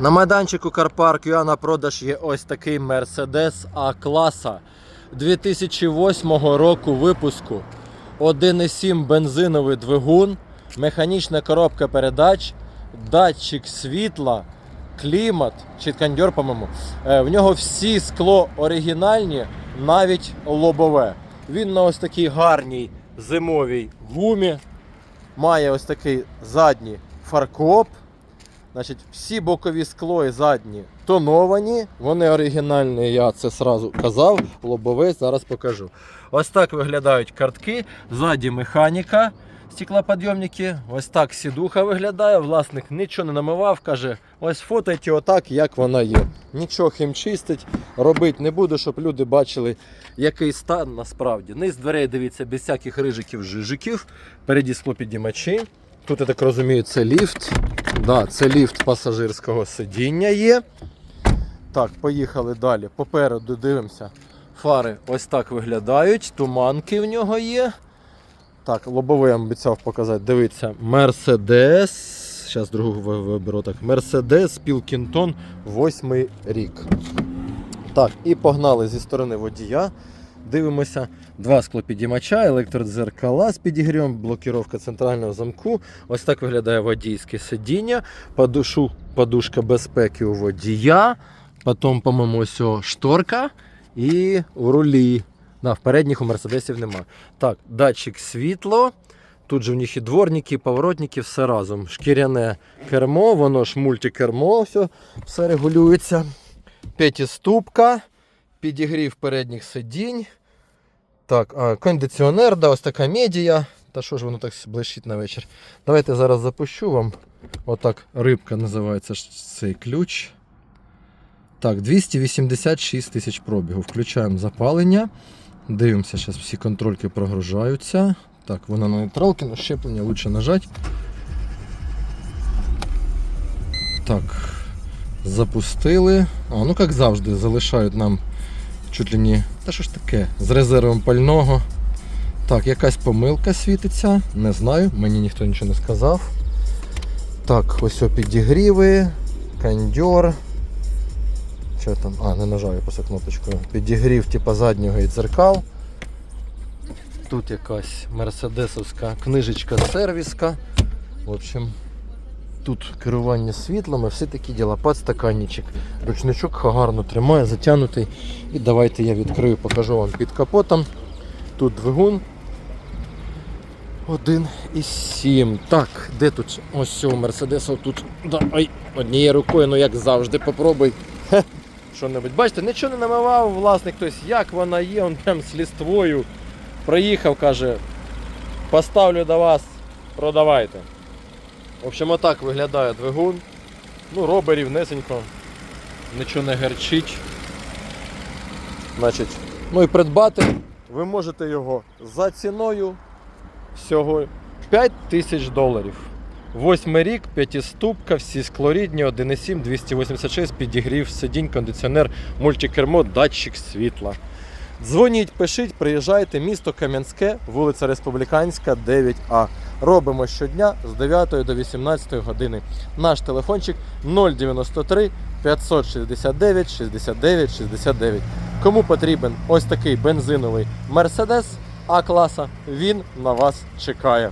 На майданчику Карпарк ЮА на продаж є ось такий Mercedes А-класа 2008 року випуску. 1,7 бензиновий двигун, механічна коробка передач, датчик світла, клімат чи кондьор, по-моєму. Е, В нього всі скло оригінальні, навіть лобове. Він на ось такій гарній зимовій гумі. Має ось такий задній фаркоп. Значить, всі бокові скло і задні тоновані, вони оригінальні, я це сразу казав, лобовий зараз покажу. Ось так виглядають картки, ззаді механіка, стеклоподйомники, ось так сідуха виглядає, власник нічого не намивав, каже, ось фототі отак, як вона є. Нічого хімчистить, робити не буду, щоб люди бачили, який стан насправді. Низ дверей дивіться, без всяких рижиків, жижиків, переді склопідіймачі. Тут, я так розумію, це ліфт. Да, це ліфт пасажирського сидіння є. Так, поїхали далі. Попереду дивимося. Фари ось так виглядають, туманки в нього є. Так, лобовий я обіцяв показати. Дивіться, Mercedes. Зараз другу виберу так. Mercedes Pilkington 8 рік. Так, і погнали зі сторони водія. Дивимося. Два склопідіймача, електродзеркала з підігрівом, блокіровка центрального замку. Ось так виглядає водійське сидіння, подушу, подушка безпеки у водія. Потім, по-моєму, ось шторка і в рулі. Да, в передніх у мерседесів нема. Так, датчик світло. Тут же в них і дворники, і поворотники, все разом. Шкіряне кермо, воно ж мультикермо, все, все регулюється. П'ятиступка, підігрів передніх сидінь. Так, а, кондиціонер, да, ось така медія. Та що ж воно так блищить на вечір? Давайте зараз запущу вам. Отак рибка називається цей ключ. Так, 286 тисяч пробігу. Включаємо запалення. Дивимося, зараз всі контрольки прогружаються. Так, вона на нейтралки, на щеплення лучше нажати. Так, запустили. А, ну як завжди, залишають нам чуть ли не. Та що ж таке? З резервом пального. Так, якась помилка світиться. Не знаю, мені ніхто нічого не сказав. Так, ось підігріви, кондьор. Що там? А, не нажав я просто кнопочкою. Підігрів типу заднього і дзеркал. Тут якась мерседесовська книжечка сервіска. В общем, тут керування світлом і всі такі діла. Подстаканничок. Ручничок гарно тримає, затягнутий. І давайте я відкрию, покажу вам під капотом. Тут двигун. 1,7. Так, де тут? Ось цього Мерседеса тут. Да, ой, однією рукою, ну як завжди, попробуй. Що-небудь. Бачите, нічого не намивав власник, тобто як вона є, он прям з ліствою. Проїхав, каже, поставлю до вас, продавайте. В общем, отак виглядає двигун. Ну, робить рівнесенько, нічого не герчить. Значить, ну і придбати ви можете його за ціною всього 5 тисяч доларів. Восьмий рік, п'ятиступка, всі склорідні, 1,7, 286, підігрів, сидінь, кондиціонер, мультикермо, датчик світла. Дзвоніть, пишіть, приїжджайте, місто Кам'янське, вулиця Республіканська, 9А. Робимо щодня з 9 до 18 години. Наш телефончик 093 569 69 69. Кому потрібен ось такий бензиновий Мерседес А-класа, він на вас чекає.